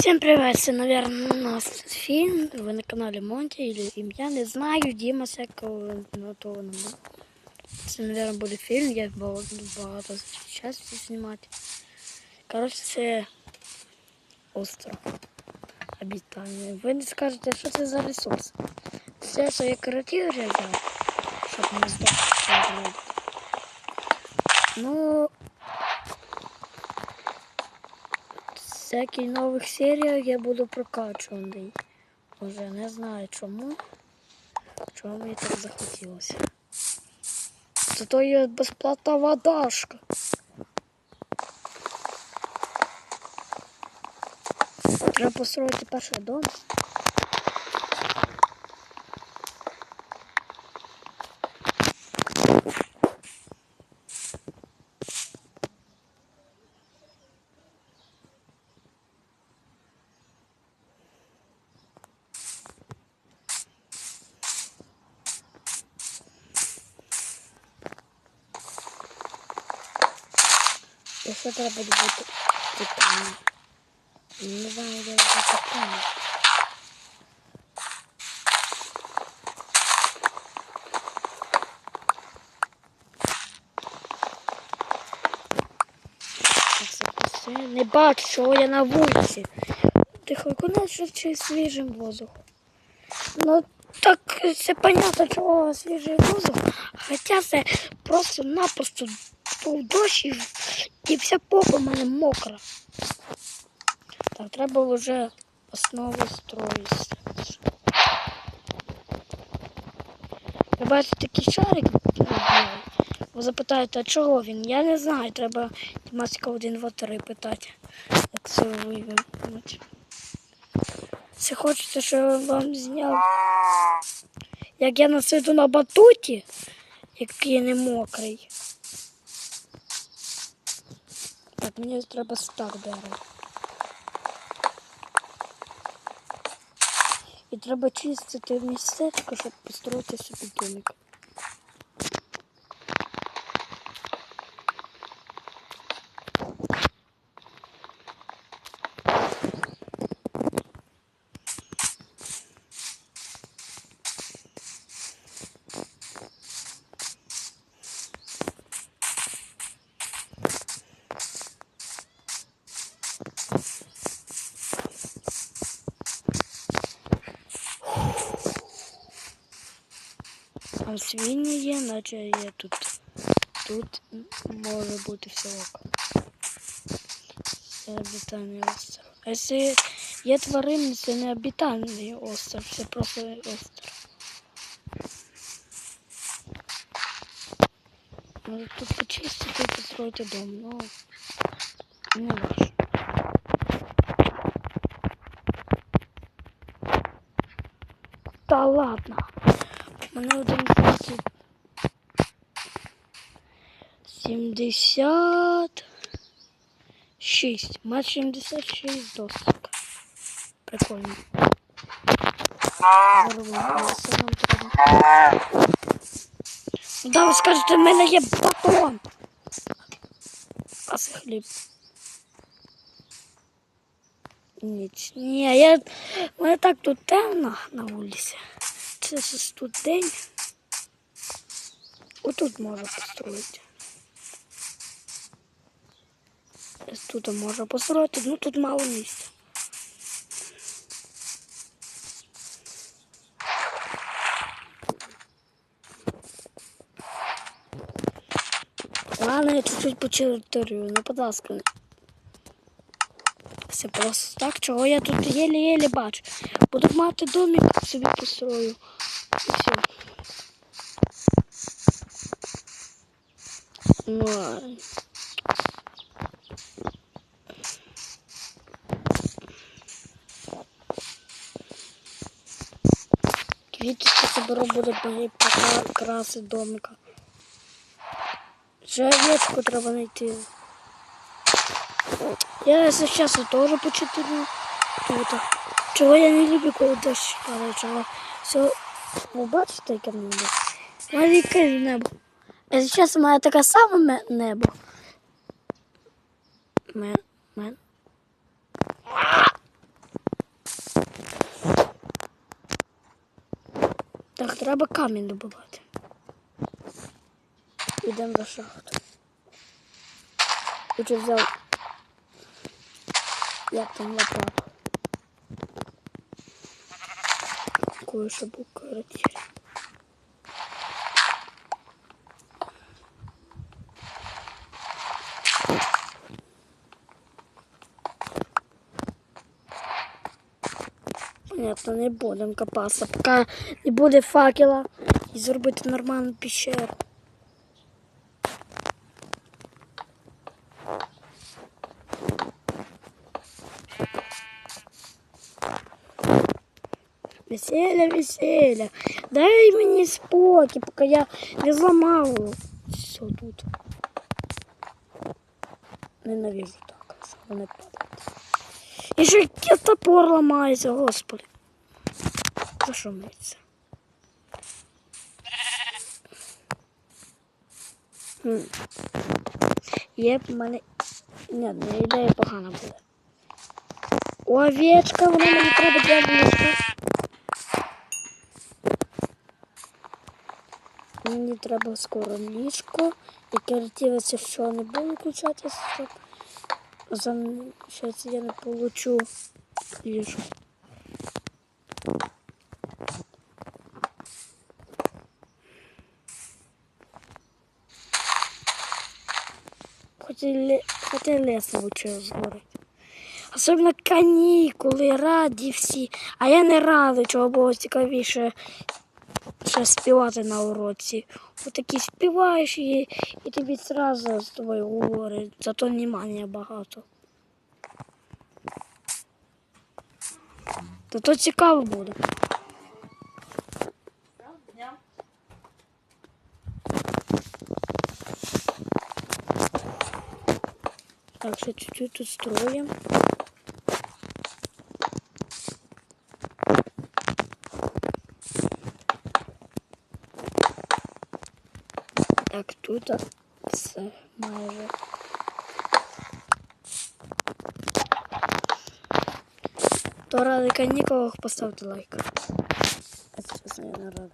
Всем привет, це, наверное, у нас фільм, ви на каналі Монті, или ім'я, не знаю, Діма всякого, ну, буде. Це, наверное, буде фільм, я багато, часу знімати. Коротше, це остров обітання. Ви не скажете, що це за ресурс. Це, що я каратір взяв, щоб не здохнути. Ну, всяких нових серіях я буду прокачуваний. Уже не знаю чому. Чому мені так захотілося. Зато є безплатна водашка. Треба построїти перший дом. Що треба буде бути питання? Не знаю, де це питання. Це. Не бачу, що я на вулиці. Тихо, конечно, чи свіжим воздухом. Ну, так це понятно, чого свіжий воздух. Хоча це просто-напросто був дощ і, і вся попа в мене мокра. Так, треба вже основу строїти. Ви бачите такий шарик. білий. Ви запитаєте, а чого він? Я не знаю, треба Дімасика 1, 2, 3 питати. Як це виявити. Це хочете, що я вам зняв? Як я насиду на батуті, який не мокрий. Так, мені треба стак дерев. І треба чистити містечко, щоб построїти собі домик. Там свині є, наче є тут. Тут може бути все ок. Це обітальний остров. А якщо є тварини, це не обітальний остров, це просто остров. Може тут почистити і построїти дом, ну не важко. Та ладно. Мене один двадцять. Сімдесят шість. Мать сімдесят шість досок. Прикольно. Зараз це нам треба. Ну да, ви скажете, в мене є батон. А це хліб. Ніч. Ні, я... в мене так тут темно на вулиці. Ж тут день. Отут можу построїти. Ось Тут можу построїти, ну тут мало місця. Ладно, я чуть-чуть почерторю, ну, будь ласка. Все просто так, чого я тут єлі-єлі бачу. Буду мати домик собі построю. І все. Ну, а- Квіточки соберу, буду краси домика. Ще овечку треба знайти. Я если честно тоже почитаю тут. Чого я не люблю, коли дощ падає, чого все. Ви бачите, яке небо? Навіки небо. А зараз у мене таке саме небо. Мен, мен. Так, треба камінь добувати. Йдемо до шахту. Хочу взяв. Як там лопату. Був коротше. Понятно, не будемо копатися, поки не буде факела і зробити нормальну пещеру. Весілля, весілля. Дай мені спокій, поки я не зламав все тут. Ненавижу так, вони падають. І ще який топор ламається, господи. За що миться? Хм. Є в мене. Ні, не ідея погана буде. Овечка, вона мені треба для овечка. Мені треба скоро ліжко, і креативиться, що не буде включатися, щоб за щось я не получу ліжко. Хотя лес лучше згорить. Особливо канікули, раді всі. А я не радий, чого було цікавіше ще співати на уроці. Отакі співаєш і, і тобі одразу з тобою говорять, зато внимання багато. То то цікаво буде. Так, ще чуть-чуть тут строим. Так, тут все майже. То ради канікулах поставте лайк. А сейчас я не радий.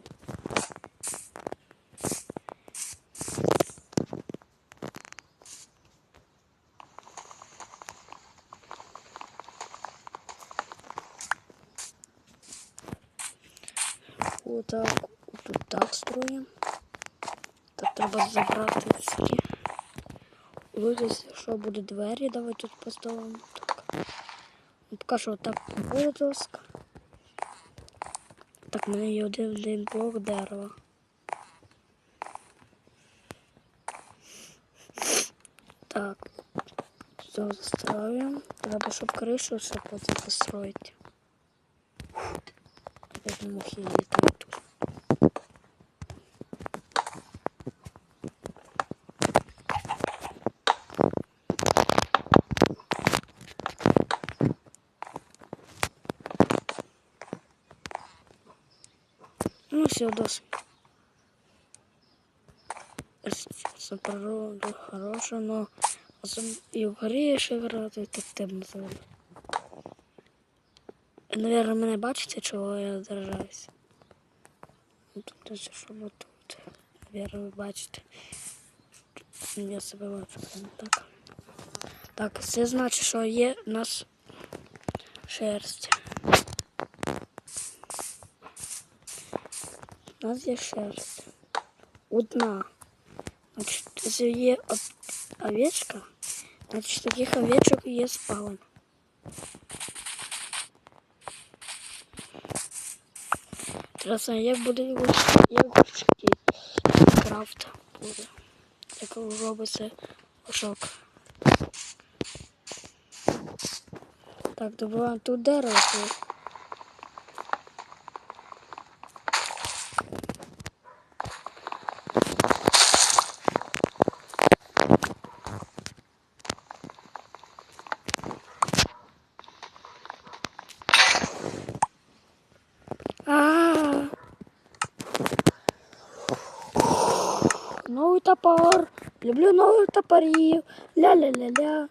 Отак, тут так строїмо. Так ці. Вилізти, що буде двері, давай тут поставимо. Ну, поки що так буде доска. Так, в мене є один, один блок дерева. Так, все застроюємо. Треба, щоб кришу ще потім построїти. Опять мухи літають тут. Ну все, досить. Це природа хороша, но і в горі ще грати, так темно зелено. Наверное, мене бачите, чого я держаюсь. Ну, Тут що вот тут. Наверное, ви бачите. Я себе бачу так. Так, це значить, що є у нас шерсть. У нас є шерсть. Одна. Значить, це є от- овечка. Значить, таких овечок є спаун. Зараз як буде ігрушки крафт буде. Як робиться ошок. Так, добуваємо тут дерево. Новий топор. Люблю нових топорів. Ля-ля-ля-ля.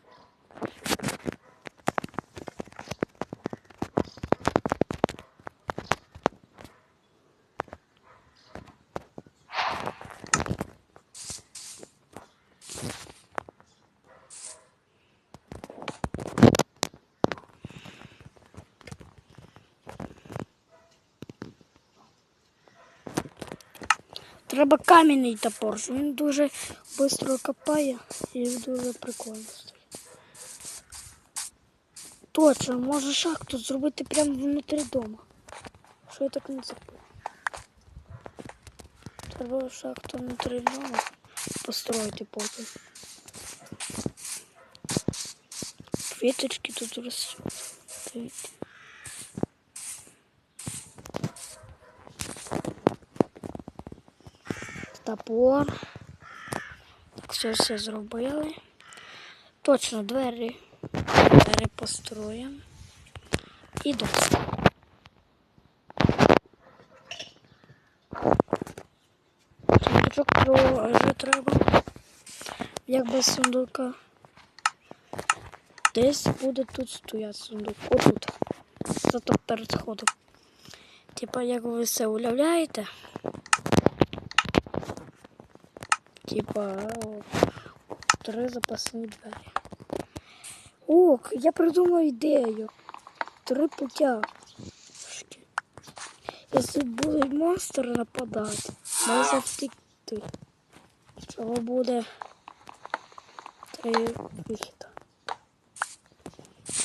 Треба кам'яний топор, що він дуже швидко копає і дуже прикольно стоїть. Точно, може шахту зробити прямо внутрі дома. Що я так не забув? Треба шахту внутрі дома построїти потім. Квіточки тут ростуть. Так, все, все зробили. Точно, двері. Двері построїмо. І досить. Сундучок вже треба. Як без сундука. Десь буде тут стояти сундук. Отут. Зато перед сходом. Типа, як ви все уявляєте. Типа, три запасні двері. О, я придумав ідею. Три путя. Якщо будуть монстри нападати, можна втекти. Цього буде три вихіда.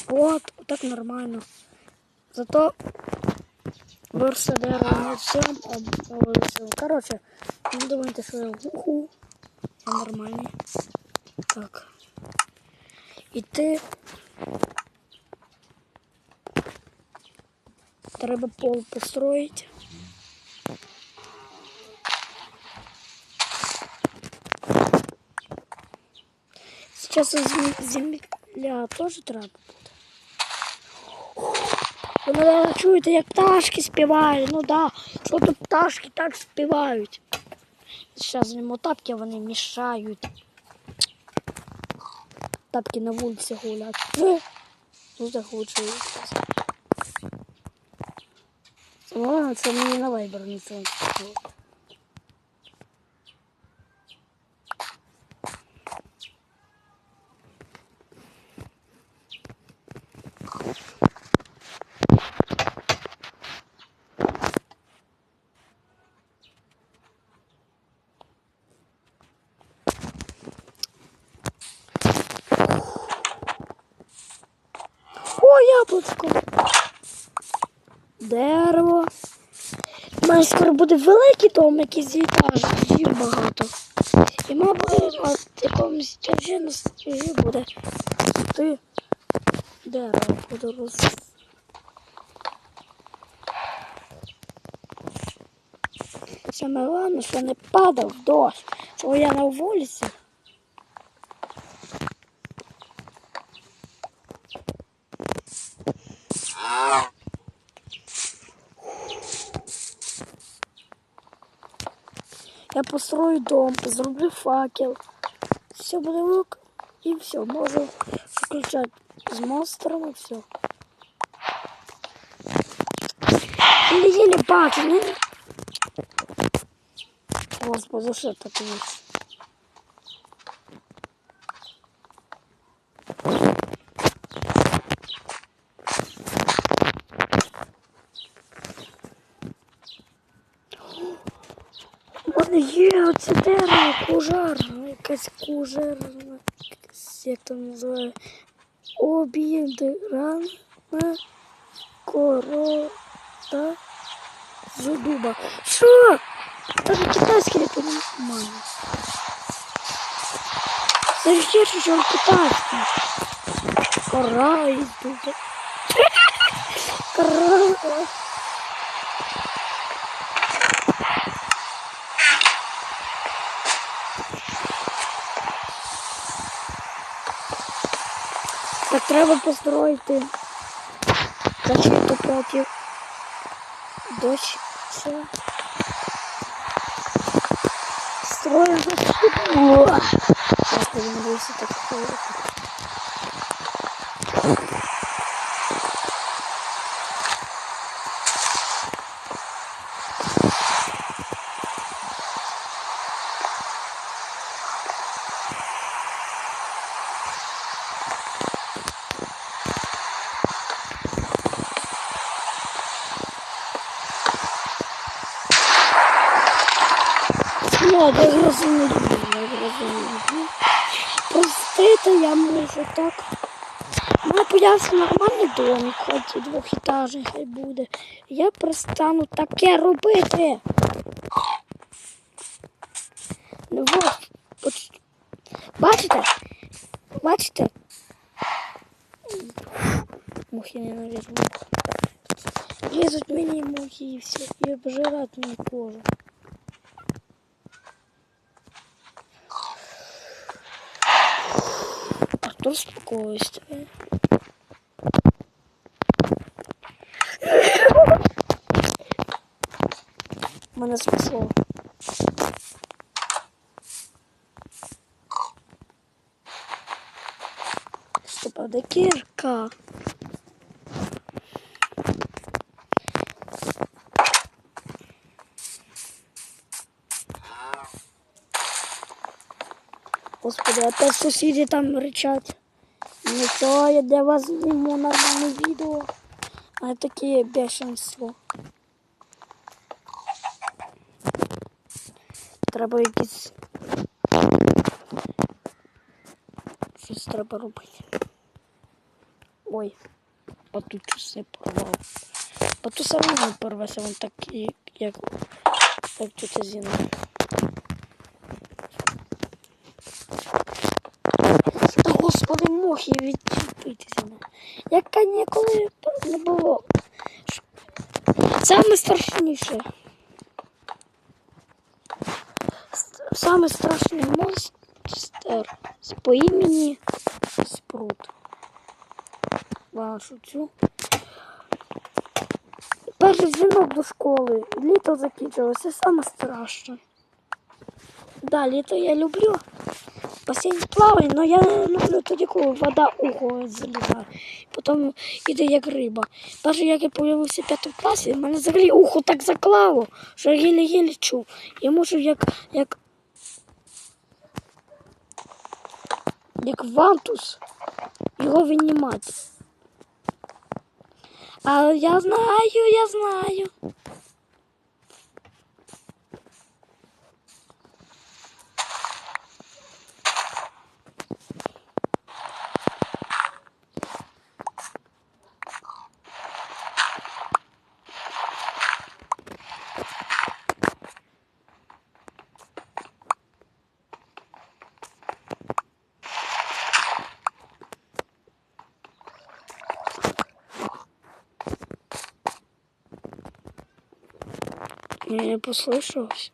От, так нормально. Зато верса дерева не всем, а. Короче, не думайте, що я гуху. Я нормальний. Так. І ти. Треба пол построить. Сейчас зем- земля тоже треба буде. Ви наверное, чуєте, як пташки співають. Ну да, що тут пташки так співають. Зараз зніму тапки, вони мішають. Тапки на вулиці гулять. Ну лучше. Ладно, це мені на вайбер не це. Яблучко. Дерево. Мене скоро буде великий дом, якийсь етажів багато. І мабуть, якомусь тяжі на стежі буде ти дерево роз. Саме головне, що не падав дощ, що я на вулиці. Я построю дом, зроблю факел. Все буде лук і все. Можу включати з монстрами, все. Или еле бачу, не? Господи, що таке? У мене є оце дерево, кужарна, якась кужарна, якась, як там називає, обідрана корота з дуба. Що? Даже китайський я тут немає. Це ж є, що він китайський. Кора із дуба. Кора. Так треба построїти. Защиту проти дощ. Строим защиту. Я подивлюся так Появився нормальний домик, хоч двохітажний хай буде. Я перестану таке робити. Ну поч- бачите? Бачите? Мухи ненавижу. Лезут мені мухи і все, і обжирать мені кожу. Артур, спокойствие. Мене спасло. Стоп, а де кірка? Господи, опять сусіди там ричать. Нічого, я для вас зніму нормальне відео. А таке бешенство. Треба якісь. Щось треба робити. Ой, а тут все порвав. А тут все одно порвеся, він так, як, як, тут зіна. Та господи, мохи відчепитися. Як ніколи не було. Саме страшніше. Саме страшний монстр по імені Спрут. Ладно, шучу. Перший дзвінок до школи. Літо закінчилося, саме страшне. Да, літо я люблю. Басейн плаває, але я люблю тоді, коли вода ухо залізає. Потім іде як риба. Навіть як я з'явився в п'ятому класі, в мене взагалі ухо так заклало, що я єлі-єлі чув. Я можу як, як, як вантус його винімати. А я знаю, я знаю. Я не послышалась.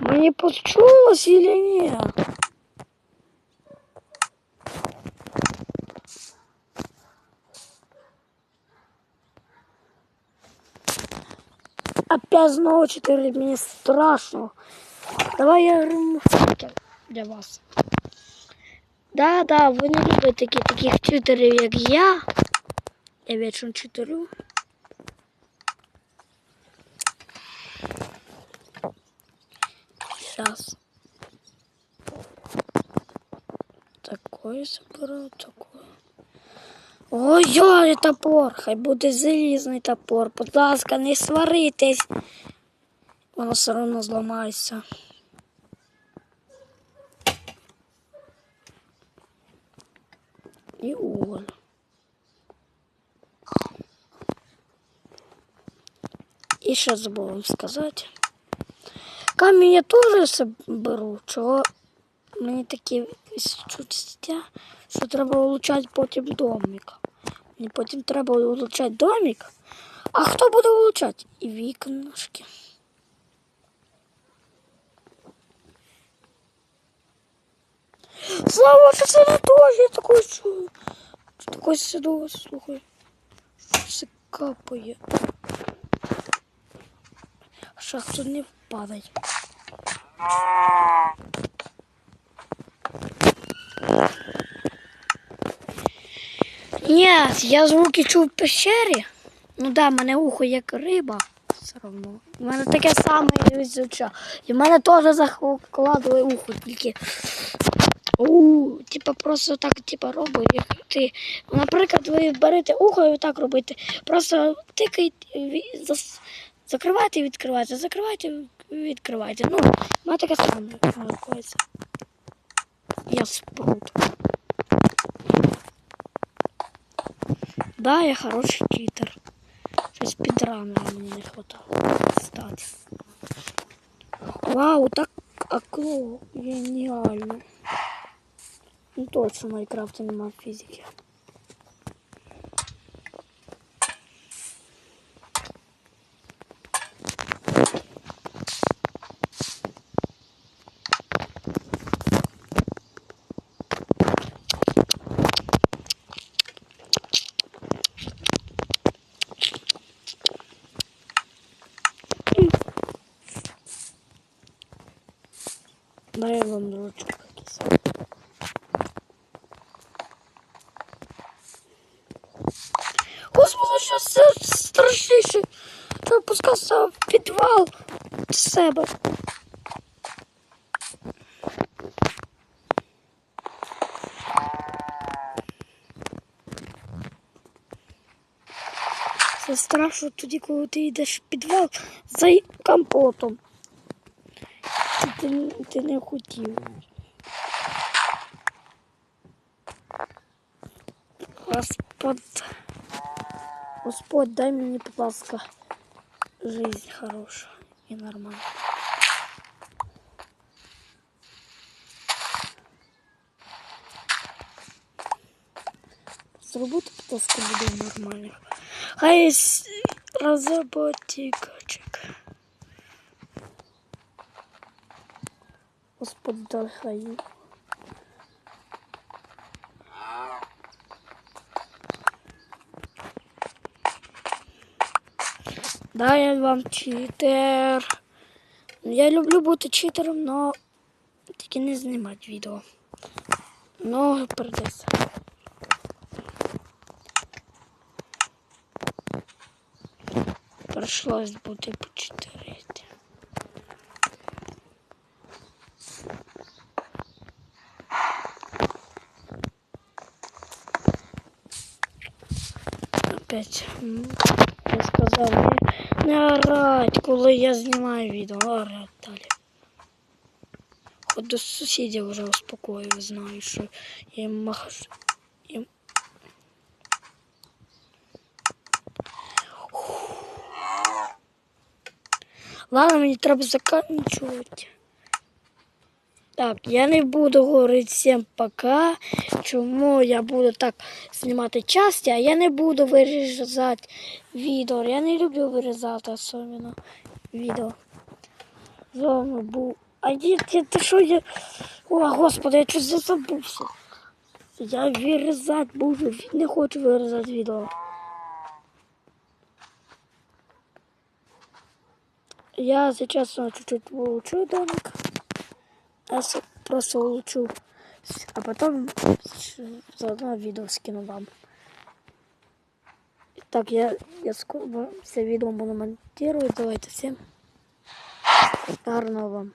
Мне почулось или нет? Опять снова 4, мне страшно. Давай я гриму для вас. Да, да, ви не любите таких читерів, як я. Я вічно читерю. Сейчас. Такое заберу, такое. Ой-ой, топор, хай буде залізний топор. Будь не сваритесь. Воно все одно зламається. І уголь. І забув вам сказати. Камінь я теж соберу, чого мені такі відчуття, що треба вилучати потім домик. Мені потім треба вилучати домик. А хто буде вилучати? І вікнашки. Слава, що це не то, я такой чую. Що такое слухай. Що це. Шах тут не впадає. Ні, я звуки чув в пещері. Ну да, в мене ухо як риба. Все одно. У мене таке саме звучало. І в мене теж закладує ухо, тільки. У, типа, просто так, типа, робить, як ти. Наприклад, ви берете ухо і так робите. Просто тикайте, зас- закривайте і відкривайте, закривайте і відкривайте. Ну, мене таке саме рахується. Я спрут. Да, я хороший читер. Щось підрану мені не хватало. Кстати. Вау, так окло, геніально. Ну точно в Майнкрафті немає фізики. Дай я вам ручку якийсь. Господи, що це страшніше. Що опускався в підвал з себе. Це страшно тоді, коли ти йдеш в підвал за компотом. Ти, ти, ти не хотів. Господь, Господь, дай мені, будь ласка, жизнь хороша і нормальна. Зробити, будь ласка, людей нормальних. Хай с- розработчик. Хай. Да, я вам читер. Я люблю бути читером, но тільки не знімати відео. Ну, придеться. Пришлось бути почитерити. Опять. Я сказав, не, не орать, коли я знімаю відео, орать далі. От до сусідів вже успокоїв, знаю, що я їм махаш. Їм... Ладно, мені треба заканчувати. Так, я не буду говорити всім пока, чому я буду так знімати часті, а я не буду вирізати відео. Я не люблю вирізати особливо відео. З вами був. А є, ти, що я. О, господи, я щось забувся. Я вирізати буду, не хочу вирізати відео. Я ну, чуть-чуть улучшу домик. Я с- просто улучшу. А потом заодно видео скину вам. Так, я, я скоро все видео буду монтировать. Давайте всем. Гарного вам.